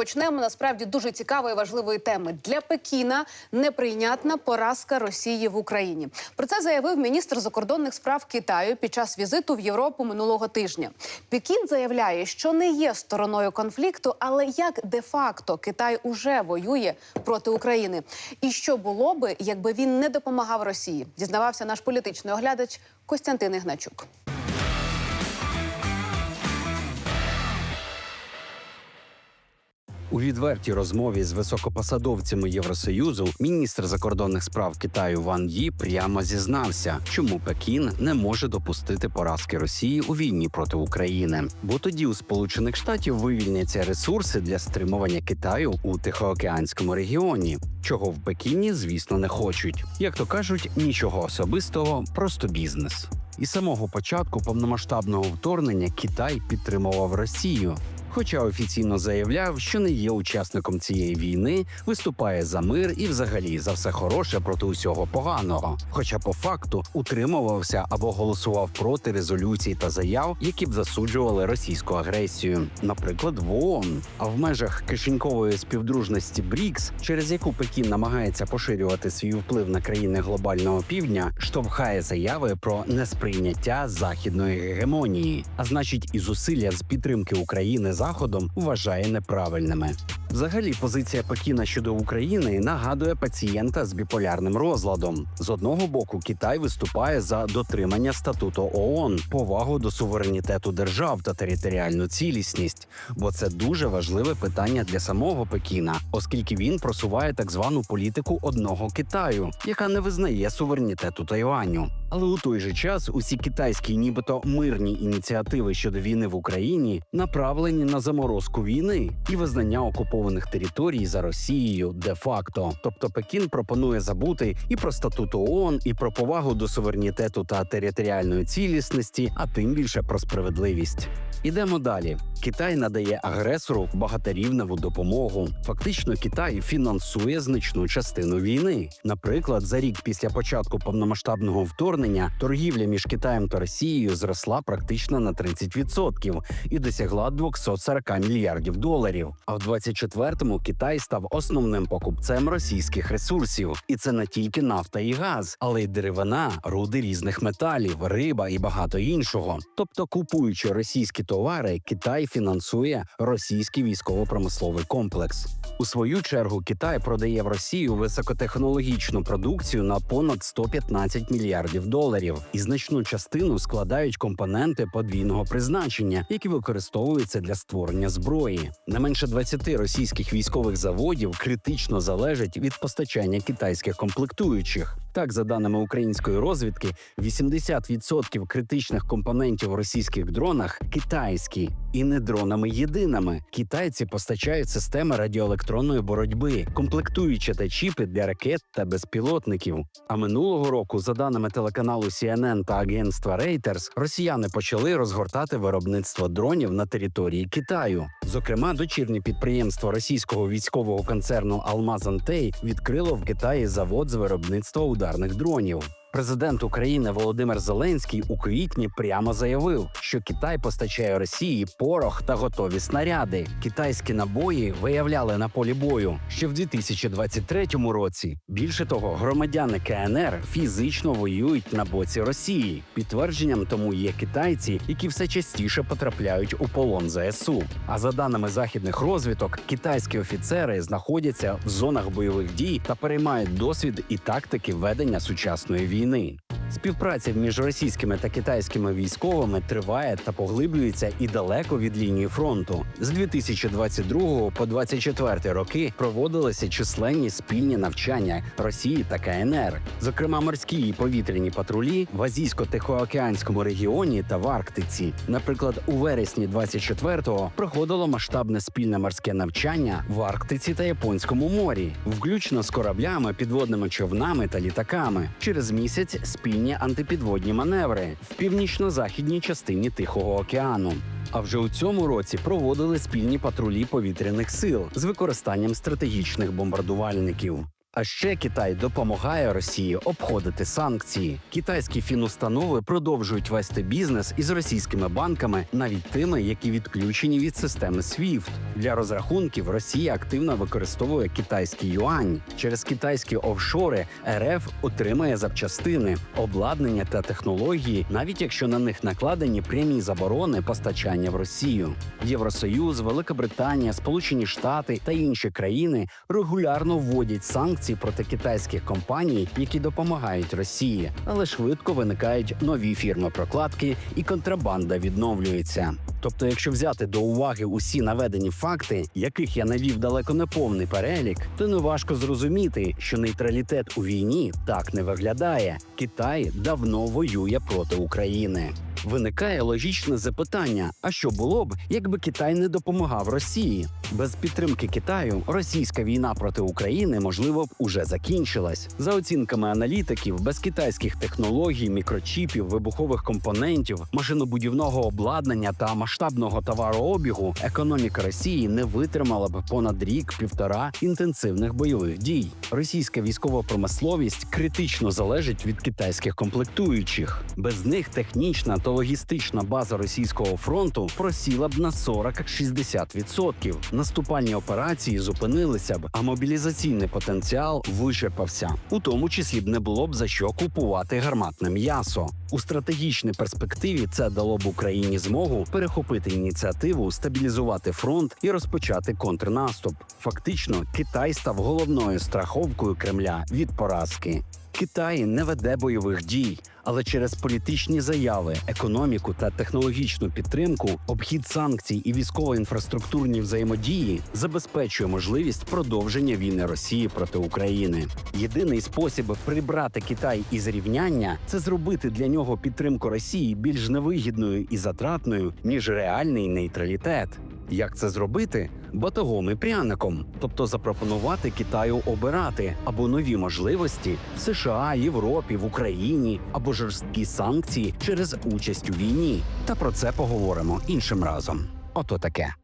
почнемо насправді дуже цікавої важливої теми для Пекіна. Неприйнятна поразка Росії в Україні. Про це заявив міністр закордонних справ Китаю під час візиту в Європу минулого тижня. Пекін заявляє, що не є стороною конфлікту, але як де-факто Китай уже воює проти України. І що було би, якби він не допомагав Росії? Дізнавався наш політичний оглядач Костянтин Ігначук. У відвертій розмові з високопосадовцями Євросоюзу міністр закордонних справ Китаю Ван Ї прямо зізнався, чому Пекін не може допустити поразки Росії у війні проти України. Бо тоді у Сполучених Штатів вивільняться ресурси для стримування Китаю у Тихоокеанському регіоні, чого в Пекіні, звісно, не хочуть. Як то кажуть, нічого особистого, просто бізнес. І самого початку повномасштабного вторгнення Китай підтримував Росію. Хоча офіційно заявляв, що не є учасником цієї війни, виступає за мир і взагалі за все хороше проти усього поганого. Хоча по факту утримувався або голосував проти резолюцій та заяв, які б засуджували російську агресію, наприклад, в ООН. А в межах кишенькової співдружності БРІКС, через яку Пекін намагається поширювати свій вплив на країни глобального півдня, штовхає заяви про несприйняття західної гегемонії, а значить, і зусилля з підтримки України заходом вважає неправильними. Взагалі, позиція Пекіна щодо України нагадує пацієнта з біполярним розладом. З одного боку, Китай виступає за дотримання статуту ООН, повагу до суверенітету держав та територіальну цілісність, бо це дуже важливе питання для самого Пекіна, оскільки він просуває так звану політику одного Китаю, яка не визнає суверенітету Тайваню. Але у той же час усі китайські, нібито мирні ініціативи щодо війни в Україні направлені на заморозку війни і визнання окупованих територій за Росією де-факто. Тобто Пекін пропонує забути і про статут ООН, і про повагу до суверенітету та територіальної цілісності, а тим більше про справедливість. Ідемо далі. Китай надає агресору багаторівневу допомогу. Фактично, Китай фінансує значну частину війни. Наприклад, за рік після початку повномасштабного вторгнення торгівля між Китаєм та Росією зросла практично на 30% і досягла 240 мільярдів доларів. А в 24-му Китай став основним покупцем російських ресурсів, і це не тільки нафта і газ, але й деревина, руди різних металів, риба і багато іншого. Тобто, купуючи російські товари, Китай фінансує російський військово-промисловий комплекс. У свою чергу Китай продає в Росію високотехнологічну продукцію на понад 115 мільярдів доларів, і значну частину складають компоненти подвійного призначення, які використовуються для створення зброї. Не менше 20 російських військових заводів критично залежать від постачання китайських комплектуючих. Так, за даними української розвідки, 80% критичних компонентів в російських дронах китайські і не дронами єдиними. Китайці постачають системи радіоелектронної боротьби, комплектуючі та чіпи для ракет та безпілотників. А минулого року, за даними телеканалу CNN та агентства Reuters, росіяни почали розгортати виробництво дронів на території Китаю. Зокрема, дочірнє підприємство російського військового концерну Алмазантей відкрило в Китаї завод з виробництва ударних дронів. Президент України Володимир Зеленський у квітні прямо заявив, що Китай постачає Росії порох та готові снаряди. Китайські набої виявляли на полі бою ще в 2023 році. Більше того, громадяни КНР фізично воюють на боці Росії. Підтвердженням тому є китайці, які все частіше потрапляють у полон ЗСУ. А за даними західних розвиток, китайські офіцери знаходяться в зонах бойових дій та переймають досвід і тактики ведення сучасної війни. Співпраця між російськими та китайськими військовими триває та поглиблюється і далеко від лінії фронту. З 2022 по 2024 роки проводилися численні спільні навчання Росії та КНР, зокрема морські і повітряні патрулі в Азійсько-Тихоокеанському регіоні та в Арктиці. Наприклад, у вересні 24-го проходило масштабне спільне морське навчання в Арктиці та Японському морі, включно з кораблями, підводними човнами та літаками. Через місяць спільні антипідводні маневри в північно-західній частині Тихого океану. А вже у цьому році проводили спільні патрулі повітряних сил з використанням стратегічних бомбардувальників. А ще Китай допомагає Росії обходити санкції. Китайські фінустанови продовжують вести бізнес із російськими банками, навіть тими, які відключені від системи SWIFT. Для розрахунків Росія активно використовує китайський юань. Через китайські офшори РФ отримає запчастини, обладнання та технології, навіть якщо на них накладені прямі заборони постачання в Росію. Євросоюз, Велика Британія, Сполучені Штати та інші країни регулярно вводять санкції проти китайських компаній, які допомагають Росії, але швидко виникають нові фірми прокладки, і контрабанда відновлюється. Тобто, якщо взяти до уваги усі наведені факти, яких я навів далеко не повний перелік, то неважко зрозуміти, що нейтралітет у війні так не виглядає. Китай давно воює проти України. Виникає логічне запитання: а що було б, якби Китай не допомагав Росії? Без підтримки Китаю російська війна проти України можливо б уже закінчилась. За оцінками аналітиків, без китайських технологій, мікрочіпів, вибухових компонентів, машинобудівного обладнання та масштабного товарообігу економіка Росії не витримала б понад рік-півтора інтенсивних бойових дій. Російська військова промисловість критично залежить від китайських комплектуючих. Без них технічна та логістична база російського фронту просіла б на 40-60%. Наступальні операції зупинилися б, а мобілізаційний потенціал вичерпався. У тому числі б не було б за що купувати гарматне м'ясо. У стратегічній перспективі це дало б Україні змогу перехопити ініціативу, стабілізувати фронт і розпочати контрнаступ. Фактично, Китай став головною страховкою Кремля від поразки. Китай не веде бойових дій, але через політичні заяви, економіку та технологічну підтримку, обхід санкцій і військово-інфраструктурні взаємодії забезпечує можливість продовження війни Росії проти України. Єдиний спосіб прибрати Китай із рівняння це зробити для нього підтримку Росії більш невигідною і затратною ніж реальний нейтралітет. Як це зробити? Батогом і пряником, тобто запропонувати Китаю обирати або нові можливості в США, Європі, в Україні, або жорсткі санкції через участь у війні. Та про це поговоримо іншим разом. Ото таке.